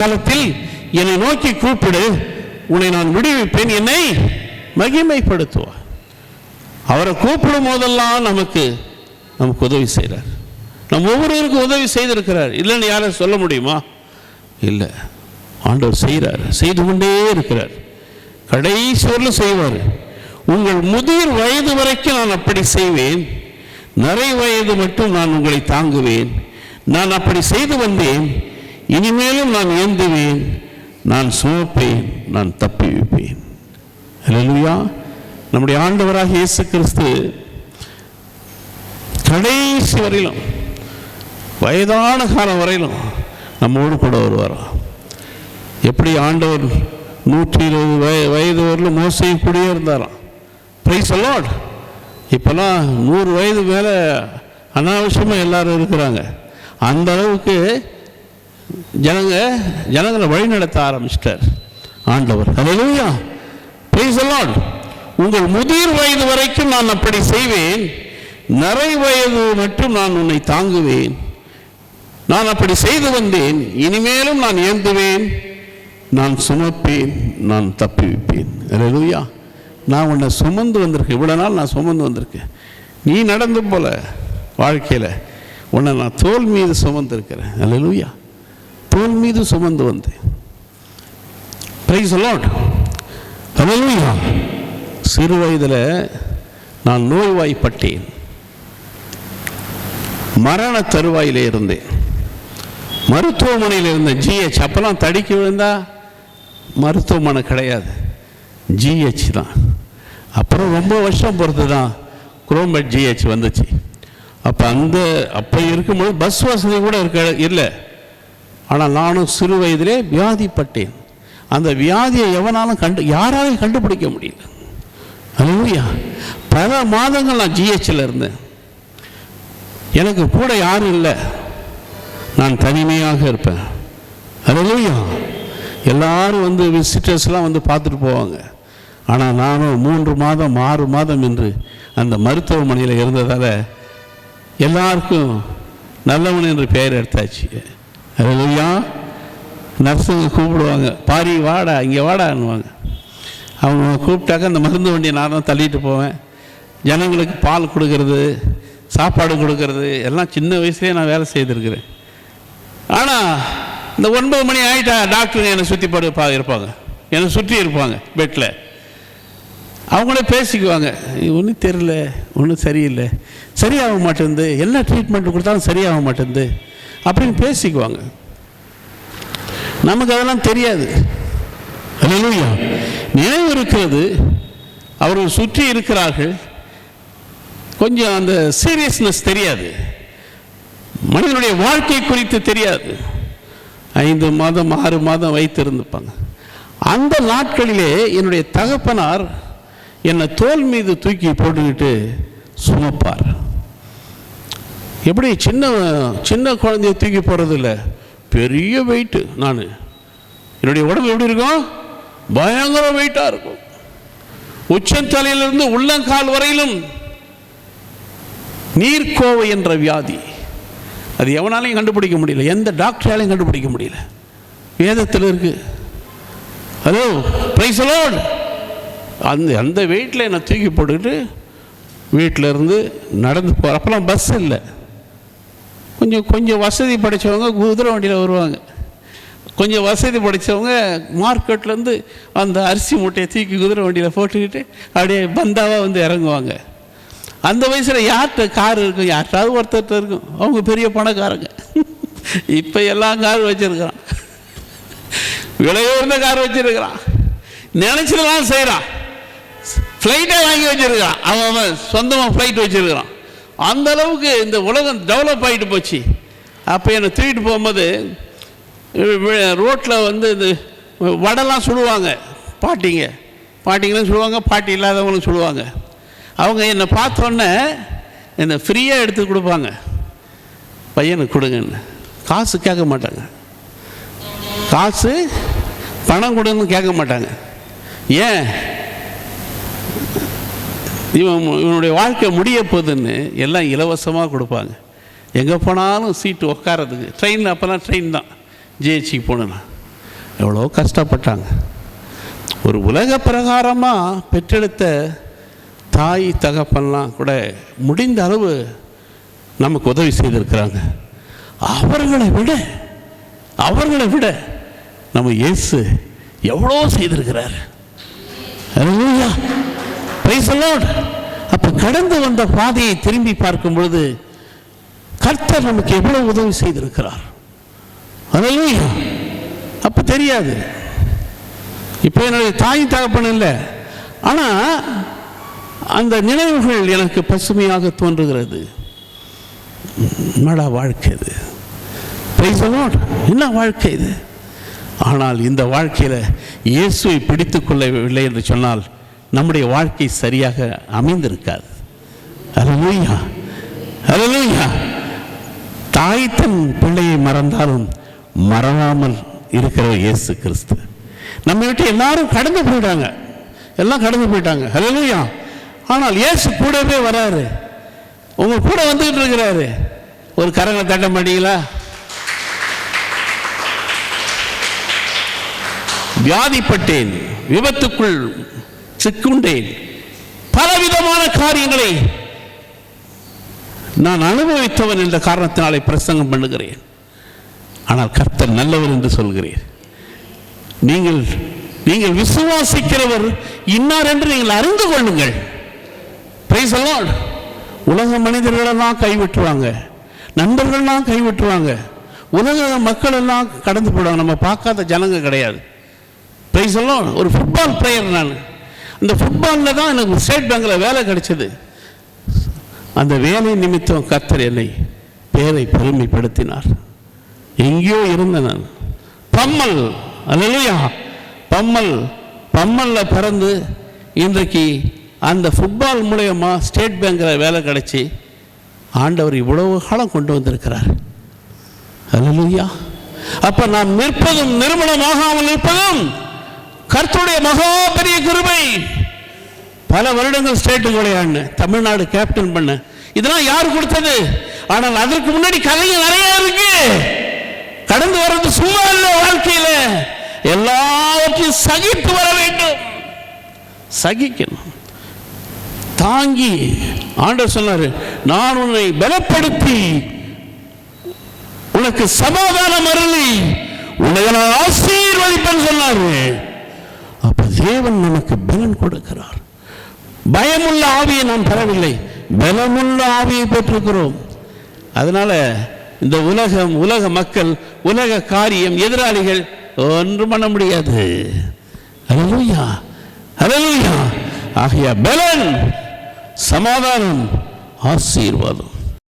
காலத்தில் என்னை நோக்கி கூப்பிடு உன்னை நான் விடுவிப்பேன் என்னை மகிமைப்படுத்துவார் அவரை கூப்பிடும் போதெல்லாம் நமக்கு நமக்கு உதவி செய்கிறார் நம் ஒவ்வொருவருக்கும் உதவி செய்திருக்கிறார். இல்லைன்னு யாரும் சொல்ல முடியுமா? இல்லை. ஆண்டவர் செய்கிறார் செய்து கொண்டே இருக்கிறார். கடைசி வரலும் செய்வார். உங்கள் முதிர் வயது வரைக்கும் நான் அப்படி செய்வேன். நிறை வயது மட்டும் நான் உங்களை தாங்குவேன். நான் அப்படி செய்து வந்தேன். இனிமேலும் நான் ஏந்துவேன் நான் சுமப்பேன் நான் தப்பி வைப்பேன் நம்முடைய ஆண்டவராக இயேசு கிறிஸ்து கடைசி வரையிலும் வயதான காலம் வரையிலும் நம்மோடு கூட வருவாராம் எப்படி ஆண்டவர் நூற்றி இருபது வய வயது வரலும் மோசையும் கூடயே இருந்தாராம் ப்ரைஸ் அலாட் இப்போல்லாம் நூறு வயது மேலே அனாவசியமாக எல்லாரும் இருக்கிறாங்க. அந்த அளவுக்கு ஜனங்க ஜனங்களை வழிநடத்த ஆரம்பிச்சிட்டார். ஆண்டவர். ஹalleluya. Praise உங்கள் முதிர் வயது வரைக்கும் நான் அப்படி செய்வேன். நிறை வயது மட்டும் நான் உன்னை தாங்குவேன். நான் அப்படி செய்து வந்தேன். இனிமேலும் நான் ஏந்துவேன். நான் சுமப்பேன். நான் தப்பி வைப்பேன் ஹalleluya. நான் உன்னை சுமந்து வந்திருக்கேன். இவ்வளோ நாள் நான் சுமந்து வந்திருக்கேன். நீ நடந்து போல வாழ்க்கையில் உன்னை நான் தோல் மீது சுமந்திருக்கிறேன். ஹalleluya. தோல் மீது சுமந்து வந்தேன். பிரைஸ் அலாட் ஹalleluya சிறு வயதில் நான் நோய்வாய்ப்பட்டேன். மரண தருவாயில் இருந்தேன். மருத்துவமனையில் இருந்தேன். ஜிஹெச் அப்போல்லாம் தடிக்க விழுந்தா மருத்துவமனை கிடையாது. ஜிஹெச் தான். அப்புறம் ரொம்ப வருஷம் பொறுத்து தான் குரோம்பெட் ஜிஹெச் வந்துச்சு. அப்போ அந்த அப்போ இருக்கும்போது பஸ் வசதி கூட இருக்க இல்லை. ஆனால் நானும் சிறு வயதிலே வியாதிப்பட்டேன். அந்த வியாதியை எவனாலும் கண்டு யாராலையும் கண்டுபிடிக்க முடியல. அல்லையா பல மாதங்கள் நான் ஜிஹெச்சில் இருந்தேன். எனக்கு கூட யாரும் இல்லை. நான் தனிமையாக இருப்பேன். அல்லையா எல்லாரும் வந்து விசிட்டர்ஸ்லாம் வந்து பார்த்துட்டு போவாங்க. ஆனால் நானும் மூன்று மாதம் ஆறு மாதம் என்று அந்த மருத்துவமனையில் இருந்ததால் எல்லாருக்கும் நல்லவன் என்று பெயர் எடுத்தாச்சு. அல்லையா நர்ஸுங்க கூப்பிடுவாங்க பாரி வாடா இங்கே வாடான்னுவாங்க. அவங்க கூப்பிட்டாக்க அந்த மருந்து வண்டியை நான் தான் தள்ளிட்டு போவேன். ஜனங்களுக்கு பால் கொடுக்கறது சாப்பாடு கொடுக்கறது எல்லாம் சின்ன வயசுலேயே நான் வேலை செய்திருக்கிறேன். ஆனால் இந்த ஒன்பது மணி ஆகிட்டா டாக்டருங்க என்னை சுற்றி படுப்பா இருப்பாங்க. என்னை சுற்றி இருப்பாங்க பெட்டில் அவங்களே பேசிக்குவாங்க ஒன்றும் தெரில ஒன்றும் சரியில்லை. சரியாக மாட்டேங்குது என்ன ட்ரீட்மெண்ட் கொடுத்தாலும் சரியாக மாட்டேங்குது அப்படின்னு பேசிக்குவாங்க. நமக்கு அதெல்லாம் தெரியாது. அல்லேலூயா நினைவு இருக்கிறது. அவர்கள் சுற்றி இருக்கிறார்கள். கொஞ்சம் அந்த சீரியஸ்னஸ் தெரியாது. மனிதனுடைய வாழ்க்கை குறித்து தெரியாது. ஐந்து மாதம் ஆறு மாதம் வைத்திருந்துப்பாங்க. அந்த நாட்களிலே என்னுடைய தகப்பனார் என்னை தோல் மீது தூக்கி போட்டுக்கிட்டு சுமப்பார். எப்படி சின்ன சின்ன குழந்தைய தூக்கி போகிறது இல்லை பெரிய வெயிட்டு நான். என்னுடைய உடம்பு எப்படி இருக்கும்? பயங்கர வெயிட்டாக இருக்கும். உச்சந்தலையிலிருந்து உள்ளங்கால் வரையிலும் நீர்க்கோவை என்ற வியாதி. அது எவனாலையும் கண்டுபிடிக்க முடியல. எந்த டாக்டராலையும் கண்டுபிடிக்க முடியல. வேதத்தில் இருக்கு. ஹலோ பிரைஸ் அந்த அந்த வெயிட்டில் என்னை தூக்கி போட்டுக்கிட்டு வீட்டில் இருந்து நடந்து போகிற அப்போல்லாம் பஸ் இல்லை. கொஞ்சம் கொஞ்சம் வசதி படைத்தவங்க குதிரை வண்டியில் வருவாங்க. கொஞ்சம் வசதி படைத்தவங்க மார்க்கெட்லேருந்து அந்த அரிசி மூட்டையை தூக்கி குதிரை வண்டியில் போட்டுக்கிட்டு அப்படியே பந்தாவாக வந்து இறங்குவாங்க. அந்த வயசில் யார்கிட்ட கார் இருக்கும்? யார்கிட்டாவது ஒருத்தர்கிட்ட இருக்கும். அவங்க பெரிய பணக்காரங்க. இப்போ எல்லாம் கார் வச்சுருக்கிறான். விலை உயர்ந்த கார் வச்சுருக்கிறான். நினச்சிடலாம் செய்கிறான் ஃப்ளைட்டே வாங்கி வச்சுருக்கிறான். அவன் அவன் சொந்தமாக ஃப்ளைட் வச்சுருக்கிறான். அந்த அளவுக்கு இந்த உலகம் டெவலப் ஆகிட்டு போச்சு. அப்போ என்னை தூக்கிட்டு போகும்போது ரோட்டில் வந்து இந்த வடைலாம் சுடுவாங்க பாட்டிங்க. பாட்டிங்களும் சொல்லுவாங்க பாட்டி இல்லாதவங்களும் சொல்லுவாங்க. அவங்க என்னை பார்த்தோன்னே என்னை ஃப்ரீயாக எடுத்து கொடுப்பாங்க. பையனுக்கு கொடுங்கன்னு. காசு கேட்க மாட்டாங்க. காசு பணம் கொடுன்னு கேட்க மாட்டாங்க. ஏன்? இவன் இவனுடைய வாழ்க்கை முடிய போகுதுன்னு எல்லாம் இலவசமாக கொடுப்பாங்க. எங்கே போனாலும் சீட்டு உட்காரதுக்கு ட்ரெயின் அப்போல்லாம் ட்ரெயின் தான். ஜிஹெச்சிக்கு போனேன்னா எவ்வளோ கஷ்டப்பட்டாங்க. ஒரு உலக பிரகாரமாக பெற்றெடுத்த தாய் தகப்பன்லாம் கூட முடிந்த அளவு நமக்கு உதவி செய்திருக்கிறாங்க. அவர்களை விட அவர்களை விட நம்ம இயேசு எவ்வளோ செய்திருக்கிறார். Hallelujah. அப்போ கடந்து வந்த பாதையை திரும்பி பார்க்கும் பொழுது கர்த்தர் நமக்கு எவ்வளவு உதவி செய்திருக்கிறார். Hallelujah. அப்போ தெரியாது. இப்போ என்னுடைய தாய் தகப்பன் இல்லை. ஆனால் அந்த நினைவுகள் எனக்கு பசுமையாக தோன்றுகிறது. என்னடா வாழ்க்கை இது? Praise என்ன வாழ்க்கை இது? ஆனால் இந்த வாழ்க்கையில் இயேசுவை பிடித்து கொள்ளவில்லை என்று சொன்னால் நம்முடைய வாழ்க்கை சரியாக அமைந்திருக்காது. அலலூயா அலலூயா தாய் தன் பிள்ளையை மறந்தாலும் மறவாமல் இருக்கிற இயேசு கிறிஸ்து. நம்ம விட்டு எல்லாரும் கடந்து போயிட்டாங்க. எல்லாம் கடந்து போயிட்டாங்க. ஹalleluya ஆனால் இயேசு கூடவே வராரு. உங்க கூட வந்துகிட்டு இருக்கிறாரு. ஒரு கரங்களை தட்ட மாட்டீங்களா? வியாதிப்பட்டேன். விபத்துக்குள் சிக்குண்டேன் பலவிதமான காரியங்களை நான் அனுபவித்தவன் என்ற காரணத்தினாலே பிரசங்கம் பண்ணுகிறேன். ஆனால் கர்த்தர் நல்லவர் என்று சொல்கிறேன் நீங்கள் நீங்கள் விசுவாசிக்கிறவர் இன்னார் என்று நீங்கள் அறிந்து கொள்ளுங்கள். Praise உலக மனிதர்களெல்லாம் கைவிட்டுவாங்க நண்பர்கள்லாம் கைவிட்டுவாங்க உலக மக்கள் எல்லாம் கடந்து போடுவாங்க நம்ம பார்க்காத ஜனங்க கிடையாது. பிரைஸ் எல்லாம் ஒரு ஃபுட்பால் பிளேயர் நான். இந்த ஃபுட்பாலில் தான் எனக்கு ஸ்டேட் பேங்கில் வேலை கிடைச்சது. அந்த வேலை நிமித்தம் கத்தர் என்னை பேரை பெருமைப்படுத்தினார். எங்கேயோ இருந்தேன் நான். பம்மல் அல்லையா பம்மல் பம்மலில் பிறந்து இன்றைக்கு அந்த ஃபுட்பால் மூலயமா ஸ்டேட் பேங்கில் வேலை கிடைச்சி ஆண்டவர் இவ்வளவு காலம் கொண்டு வந்திருக்கிறார். அல்லையா அப்போ நாம் நிற்பதும் நிறுவனமாகாமல் இருப்பதும் கர்த்தருடைய மகா பெரிய கிருபை பல வருடங்கள் ஸ்டேட்டுக்கு விளையாடின தமிழ்நாடு கேப்டன் பண்ண. இதெல்லாம் யார் கொடுத்தது? ஆனால் அதற்கு முன்னாடி கதைகள் நிறைய இருக்கு. கடந்து வர்றது சும்மா இல்லை வாழ்க்கையில. எல்லாவற்றையும் சகித்து வர வேண்டும். சகிக்கணும். தாங்கி ஆண்டவர் சொன்னாரு நான் உன்னை பலப்படுத்தி உனக்கு சமாதானம் அருளி உன்னை நான் ஆசீர்வதிப்பேன் சொன்னாரு. தேவன் நமக்கு பலன் கொடுக்கிறார். பயமுள்ள ஆவியை நாம் பெறவில்லை. பலமுள்ள ஆவியை பெற்றிருக்கிறோம். அதனால இந்த உலகம் உலக மக்கள் உலக காரியம் எதிராளிகள் ஒன்றும் பண்ண முடியாது. அலலூயா அலலூயா ஆகிய பலன் சமாதானம் ஆசீர்வாதம்.